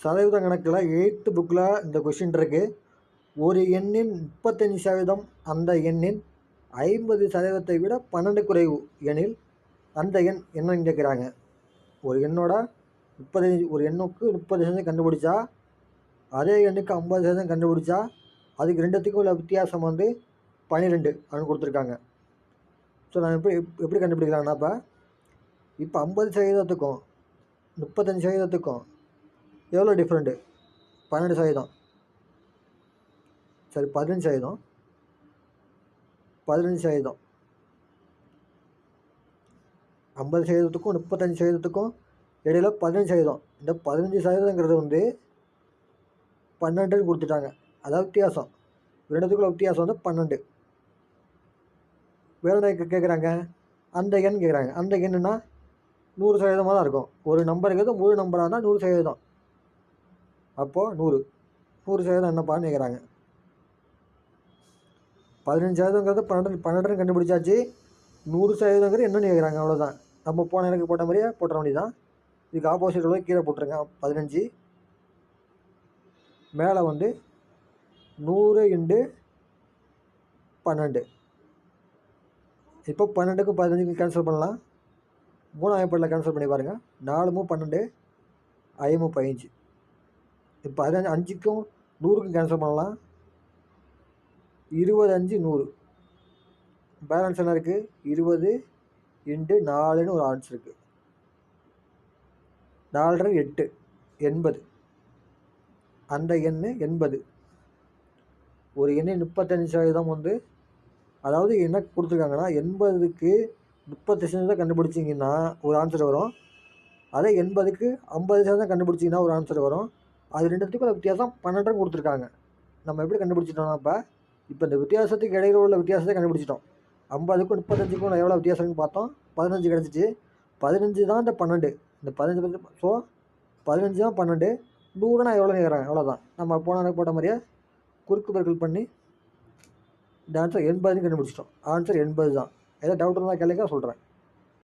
சதவீதம் கணக்கில் எயித்து புக்கில் இந்த கொஷின் இருக்குது ஒரு எண்ணின் முப்பத்தஞ்சு சதவீதம் அந்த எண்ணின் ஐம்பது சதவீதத்தை விட பன்னெண்டு குறைவு எனில் அந்த எண் என்னன்னு கேட்குறாங்க ஒரு எண்ணோட முப்பத்தஞ்சு ஒரு எண்ணுக்கு முப்பது சதவீதம் கண்டுபிடிச்சா அதே எண்ணுக்கு ஐம்பது சதவீதம் கண்டுபிடிச்சா அதுக்கு ரெண்டுத்துக்கும் உள்ள வித்தியாசம் வந்து பன்னிரெண்டு அப்படின்னு கொடுத்துருக்காங்க. ஸோ நான் எப்படி எப்படி கண்டுபிடிக்கிறாங்கன்னா இப்போ இப்போ ஐம்பது சதவீதத்துக்கும் முப்பத்தஞ்சு சதவீதத்துக்கும் எவ்வளோ டிஃப்ரெண்ட்டு பன்னெண்டு சதவீதம். சரி பதினஞ்சு சதவீதம். பதினஞ்சு சதவீதம். ஐம்பது சதவீதத்துக்கும் முப்பத்தஞ்சு சதவீதத்துக்கும் இடையில பதினஞ்சு சதவீதம். இந்த பதினஞ்சு சதவீதங்கிறது வந்து பன்னெண்டுன்னு கொடுத்துட்டாங்க. அதாவது வித்தியாசம். ரெண்டுத்துக்குள்ள வித்தியாசம் வந்து பன்னெண்டு. வேறு கேட்குறாங்க அந்த எண் கேட்குறாங்க அந்த எண்ணுன்னா நூறு சதவீதமாக தான் இருக்கும். ஒரு நம்பருக்கு முழு நம்பராக இருந்தால் நூறு சதவீதம். அப்போது நூறு. நூறு சதவீதம் என்னப்பான்னு கேட்குறாங்க பதினஞ்சு சதவீதங்கிறது பன்னெண்டு பன்னெண்டுன்னு கண்டுபிடிச்சாச்சு. நூறு சதவீதங்கிறது என்னன்னு கேட்குறாங்க அவ்வளோதான் நம்ம போன எனக்கு போட்ட மாதிரியே போட்டுற வேண்டியதான் இதுக்கு ஆப்போசிட் உள்ள கீழே போட்டுருங்க பதினஞ்சு. மேலே வந்து நூறு இண்டு பன்னெண்டு. இப்போ பன்னெண்டுக்கும் பதினஞ்சுக்கும் கேன்சல் பண்ணலாம். மூணாயிரம் பட்டில் கேன்சல் பண்ணி பாருங்கள் நாலு மூ பன்னெண்டு ஐமு பதினஞ்சு இப்போ பதினஞ்சு அஞ்சுக்கும் நூறுக்கும் கேன்சல் பண்ணலாம். இருபது அஞ்சு நூறு. பேலன்ஸ் என்ன இருக்குது இருபது இன்ட்டு நாலுன்னு ஒரு ஆன்சர் இருக்குது நாலரை எட்டு எண்பது. அந்த எண் எண்பது. ஒரு எண்ணெய் முப்பத்தஞ்சு சதவீதம் வந்து அதாவது என்ன கொடுத்துருக்காங்கன்னா எண்பதுக்கு முப்பத்தி சதவீதம் கண்டுபிடிச்சிங்கன்னா ஒரு ஆன்சர் வரும். அதே எண்பதுக்கு ஐம்பது சதவீதம் கண்டுபிடிச்சிங்கன்னா ஒரு ஆன்சர் வரும். அது ரெண்டுத்துக்கும் வித்தியாசம் பன்னெண்டுன்னு கொடுத்துருக்காங்க. நம்ம எப்படி கண்டுபிடிச்சிட்டோம்னா இப்போ இப்போ இந்த வித்தியாசத்துக்கு இடையில உள்ள வித்தியாசத்தை கண்டுபிடிச்சிட்டோம். ஐம்பதுக்கும் முப்பத்தஞ்சுக்கும் எவ்வளோ வித்தியாசம்னு பார்த்தோம்? பதினஞ்சு கிடச்சிச்சு. பதினஞ்சு தான் இந்த பன்னெண்டு. இந்த பதினஞ்சு பத்து ஸோ பதினஞ்சு தான் பன்னெண்டு. நூறுனா எவ்வளோ கேட்குறாங்க அவ்வளோதான் நம்ம போன போட்ட மாதிரியே குறுக்கு பெருக்கல் பண்ணி இந்த ஆன்சர் எண்பதுன்னு கண்டுபிடிச்சிட்டோம். ஆன்சர் எண்பது தான். ஏதாவது டவுட் இருந்தால் கேளுங்க சொல்கிறேன்